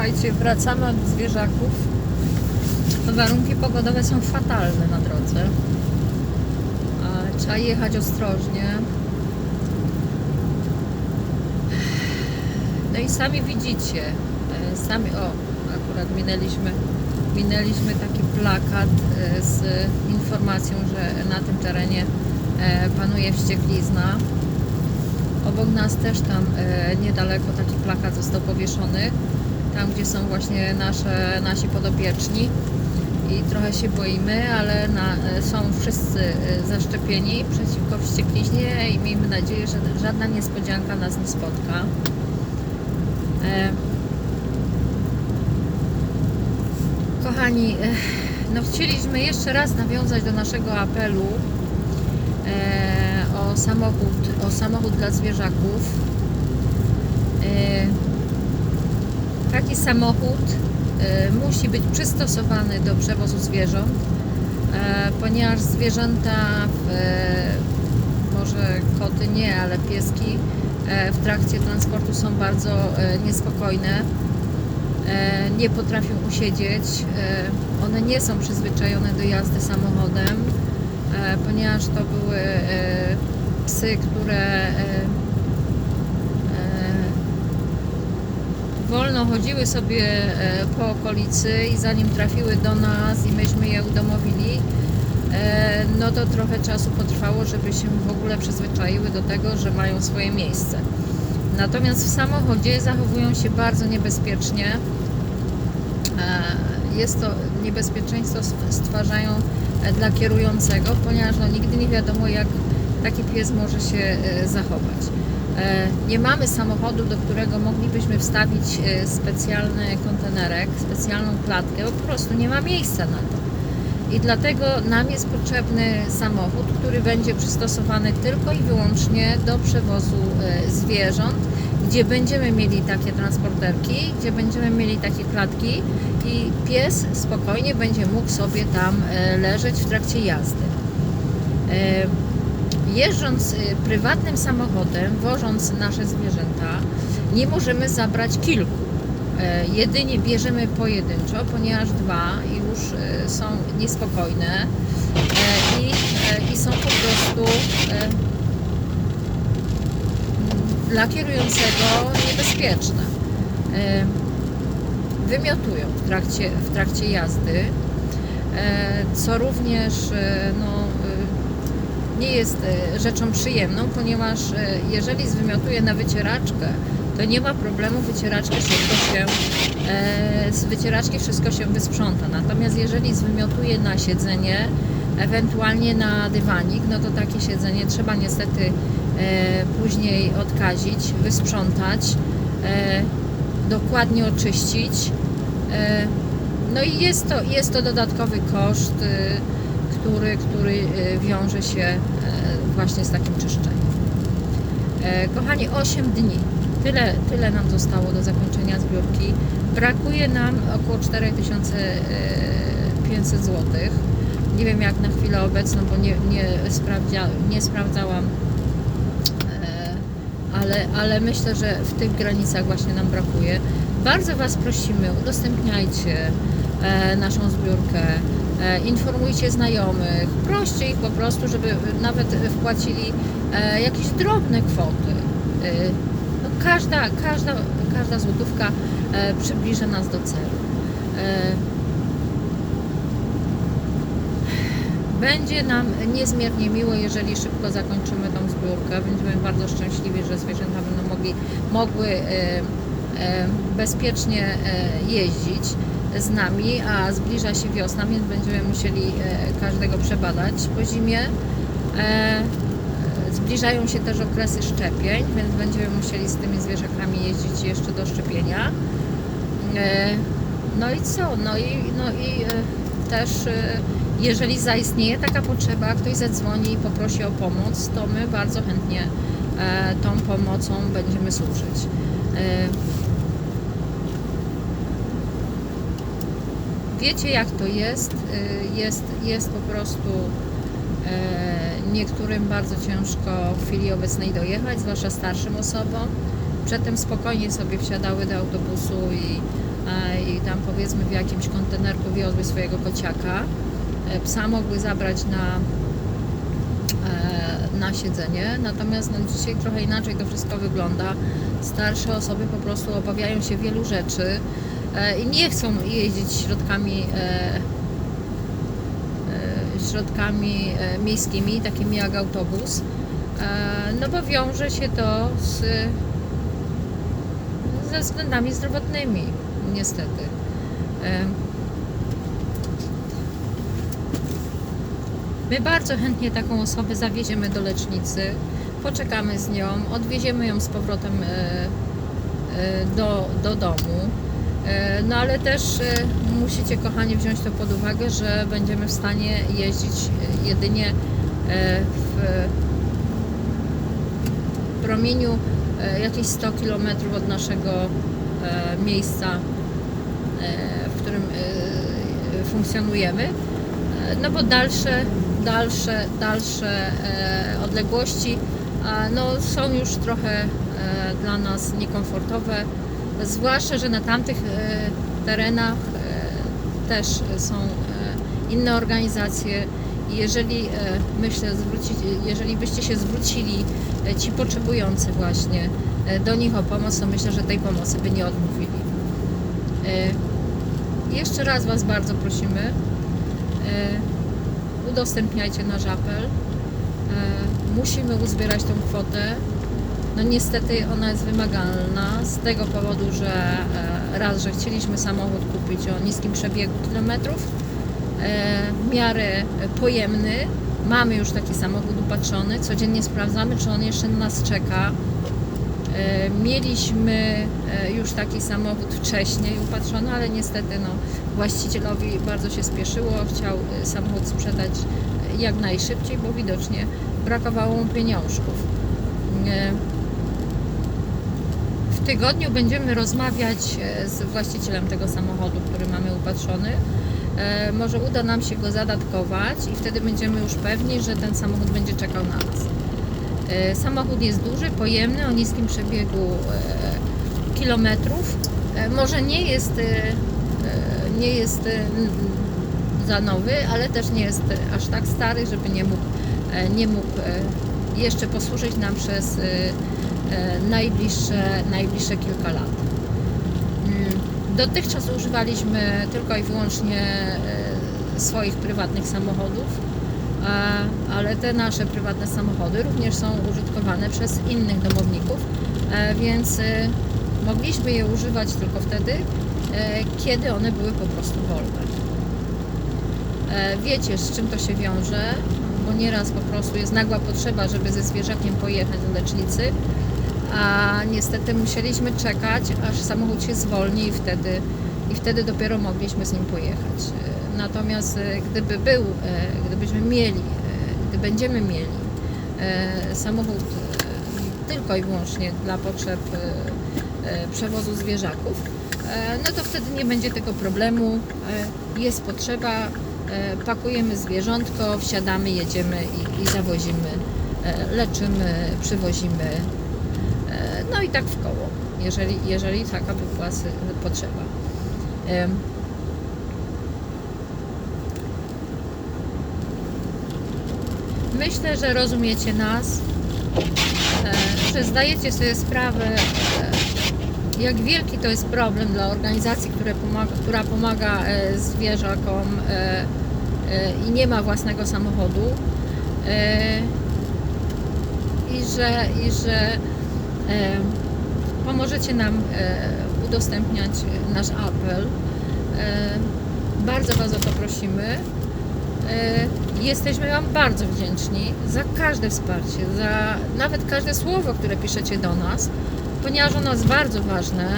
Słuchajcie, wracamy od zwierzaków. Warunki pogodowe są fatalne na drodze. Trzeba jechać ostrożnie. No i sami widzicie, e, sami, o, akurat minęliśmy, minęliśmy taki plakat e, z informacją, że na tym terenie e, panuje wścieklizna. Obok nas też tam niedaleko taki plakat został powieszony, tam gdzie są właśnie nasze, nasi podopieczni i trochę się boimy, ale na, są wszyscy e, zaszczepieni przeciwko wściekliźnie i miejmy nadzieję, że żadna niespodzianka nas nie spotka. E, Kochani, e, no chcieliśmy jeszcze raz nawiązać do naszego apelu e, o samochód, o samochód dla zwierzaków. Taki samochód e, musi być przystosowany do przewozu zwierząt, e, ponieważ zwierzęta, e, może koty nie, ale pieski e, w trakcie transportu są bardzo niespokojne nie potrafią usiedzieć. One nie są przyzwyczajone do jazdy samochodem, ponieważ to były psy, które wolno chodziły sobie e, po okolicy i zanim trafiły do nas i myśmy je udomowili, e, no to trochę czasu potrwało, żeby się w ogóle przyzwyczaiły do tego, że mają swoje miejsce. Natomiast w samochodzie zachowują się bardzo niebezpiecznie. E, Jest to niebezpieczeństwo stwarzają dla kierującego, ponieważ no, nigdy nie wiadomo, jak taki pies może się zachować. E, Nie mamy samochodu, do którego moglibyśmy wstawić e, specjalny kontenerek, specjalną klatkę, bo po prostu nie ma miejsca na to. I dlatego nam jest potrzebny samochód, który będzie przystosowany tylko i wyłącznie do przewozu e, zwierząt, gdzie będziemy mieli takie transporterki, gdzie będziemy mieli takie klatki i pies spokojnie będzie mógł sobie tam leżeć w trakcie jazdy. Jeżdżąc e, prywatnym samochodem, wożąc nasze zwierzęta, nie możemy zabrać kilku. E, Jedynie bierzemy pojedynczo, ponieważ dwa już e, są niespokojne e, i, i są po prostu e, dla kierującego niebezpieczne. Wymiotują w trakcie, w trakcie jazdy, co również no, nie jest e, rzeczą przyjemną, ponieważ e, jeżeli zwymiotuje na wycieraczkę, to nie ma problemu, wycieraczkę szybko się, e, z wycieraczki wszystko się wysprząta. Natomiast jeżeli zwymiotuje na siedzenie, ewentualnie na dywanik, no to takie siedzenie trzeba niestety później odkazić, wysprzątać, dokładnie oczyścić. No i jest to, jest to dodatkowy koszt, e, który, który e, wiąże się e, właśnie z takim czyszczeniem. E, Kochani, 8 dni. Tyle, tyle nam zostało do zakończenia zbiórki. Brakuje nam około 4500 zł. Nie wiem jak na chwilę obecną, bo nie, nie, nie sprawdzałam, ale, ale myślę, że w tych granicach właśnie nam brakuje. Bardzo Was prosimy, udostępniajcie naszą zbiórkę, informujcie znajomych, proście ich po prostu, żeby nawet wpłacili e, jakieś drobne kwoty. E, no każda, każda, każda złotówka e, przybliża nas do celu. E, Będzie nam niezmiernie miło, jeżeli szybko zakończymy tą zbiórkę. Będziemy bardzo szczęśliwi, że zwierzęta będą mogli, mogły e, e, bezpiecznie e, jeździć z nami, a zbliża się wiosna, więc będziemy musieli e, każdego przebadać po zimie. E, Zbliżają się też okresy szczepień, więc będziemy musieli z tymi zwierzakami jeździć jeszcze do szczepienia. E, No i co? No i, no i też jeżeli zaistnieje taka potrzeba, ktoś zadzwoni i poprosi o pomoc, to my bardzo chętnie tą pomocą będziemy służyć. Wiecie jak to jest? E, Jest, jest po prostu e, niektórym bardzo ciężko w chwili obecnej dojechać, zwłaszcza starszym osobom. Przedtem spokojnie sobie wsiadały do autobusu i i tam powiedzmy w jakimś kontenerku wiozły swojego kociaka. E, Psa mogły zabrać na, e, na siedzenie, natomiast no, dzisiaj trochę inaczej to wszystko wygląda. Starsze osoby po prostu obawiają się wielu rzeczy i nie chcą jeździć środkami e, e, środkami e, miejskimi, takimi jak autobus, e, no bo wiąże się to z, ze względami zdrowotnymi, niestety. E, My bardzo chętnie taką osobę zawieziemy do lecznicy, poczekamy z nią, odwieziemy ją z powrotem e, e, do, do domu. E, No ale też e, musicie, kochani, wziąć to pod uwagę, że będziemy w stanie jeździć e, jedynie w promieniu jakieś 100 km od naszego miejsca, w którym funkcjonujemy. No bo dalsze, dalsze, dalsze odległości no, są już trochę dla nas niekomfortowe, zwłaszcza, że na tamtych e, terenach e, też są e, inne organizacje jeżeli myślę zwrócić, jeżeli byście się zwrócili ci potrzebujący właśnie do nich o pomoc, to myślę, że tej pomocy by nie odmówili. Jeszcze raz Was bardzo prosimy, udostępniajcie nasz apel. Musimy uzbierać tą kwotę. No niestety ona jest wymagalna z tego powodu, że e, raz, że chcieliśmy samochód kupić o niskim przebiegu kilometrów, e, w miarę pojemny. Mamy już taki samochód upatrzony, codziennie sprawdzamy, czy on jeszcze na nas czeka. E, Mieliśmy już taki samochód wcześniej upatrzony, ale niestety no, właścicielowi bardzo się spieszyło, chciał samochód sprzedać jak najszybciej, bo widocznie brakowało mu pieniążków. Tygodniu będziemy rozmawiać e, z właścicielem tego samochodu, który mamy upatrzony. E, Może uda nam się go zadatkować i wtedy będziemy już pewni, że ten samochód będzie czekał na nas. E, Samochód jest duży, pojemny, o niskim przebiegu kilometrów. Może nie jest, nie jest za nowy, ale też nie jest aż tak stary, żeby nie mógł, nie mógł jeszcze posłużyć nam przez najbliższe, najbliższe kilka lat. Mm, Dotychczas używaliśmy tylko i wyłącznie e, swoich prywatnych samochodów, ale te nasze prywatne samochody również są użytkowane przez innych domowników, e, więc e, mogliśmy je używać tylko wtedy, e, kiedy one były po prostu wolne. E, Wiecie, z czym to się wiąże, bo nieraz po prostu jest nagła potrzeba, żeby ze zwierzakiem pojechać do lecznicy, a niestety musieliśmy czekać, aż samochód się zwolni i wtedy, i wtedy dopiero mogliśmy z nim pojechać. Natomiast e, gdyby był, e, gdybyśmy mieli, e, gdy będziemy mieli samochód tylko i wyłącznie dla potrzeb przewozu zwierzaków, no to wtedy nie będzie tego problemu. Jest potrzeba, pakujemy zwierzątko, wsiadamy, jedziemy i, i zawozimy, leczymy, przywozimy. No i tak w koło, jeżeli, jeżeli taka by była potrzeba. Myślę, że rozumiecie nas, e, że zdajecie sobie sprawę, e, jak wielki to jest problem dla organizacji, pomaga, która pomaga e, zwierzakom i nie ma własnego samochodu. I że, i że pomożecie nam e, udostępniać nasz apel. Bardzo Was o to prosimy. E, Jesteśmy Wam bardzo wdzięczni za każde wsparcie, za nawet każde słowo, które piszecie do nas, ponieważ ono jest bardzo ważne.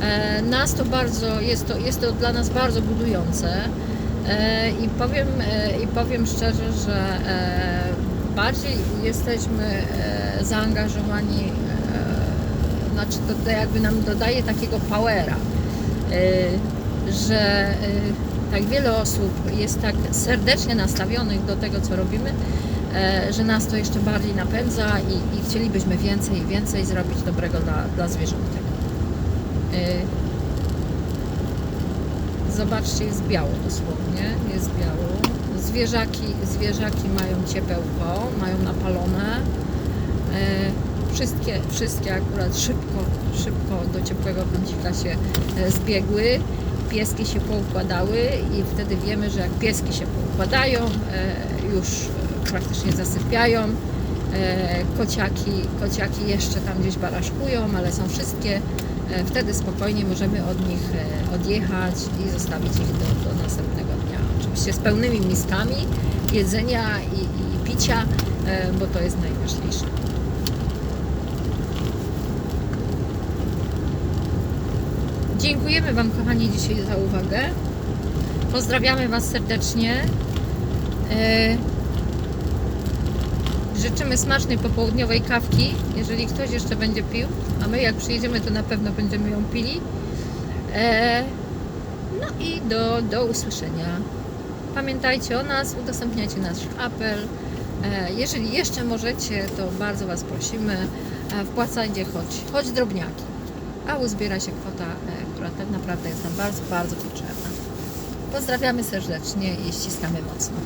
E, Nas to bardzo, jest to, jest to dla nas bardzo budujące. I powiem, i powiem szczerze, że bardziej jesteśmy zaangażowani, znaczy to, to jakby nam dodaje takiego powera, e, że e, tak wiele osób jest tak serdecznie nastawionych do tego, co robimy, e, że nas to jeszcze bardziej napędza i, i chcielibyśmy więcej i więcej zrobić dobrego dla, dla zwierzątek. Zobaczcie, jest biało dosłownie, jest biało. Zwierzaki, zwierzaki mają ciepełko, mają napalone. Wszystkie, wszystkie akurat szybko, szybko do ciepłego kącika się e, zbiegły. Pieski się poukładały i wtedy wiemy, że jak pieski się poukładają, e, już e, praktycznie zasypiają. Kociaki, kociaki jeszcze tam gdzieś baraszkują, ale są wszystkie. Wtedy spokojnie możemy od nich odjechać i zostawić ich do, do następnego dnia. Oczywiście z pełnymi miskami jedzenia i, i picia, bo to jest najważniejsze. Dziękujemy Wam, kochani, dzisiaj za uwagę. Pozdrawiamy Was serdecznie. E, Życzymy smacznej popołudniowej kawki, jeżeli ktoś jeszcze będzie pił, a my jak przyjedziemy, to na pewno będziemy ją pili. E, no i do, do usłyszenia. Pamiętajcie o nas, udostępniajcie nasz apel. E, jeżeli jeszcze możecie, to bardzo Was prosimy, wpłacajcie choć, choć drobniaki, a uzbiera się kwota, która tak naprawdę jest nam bardzo, bardzo potrzebna. Pozdrawiamy serdecznie i ściskamy mocno.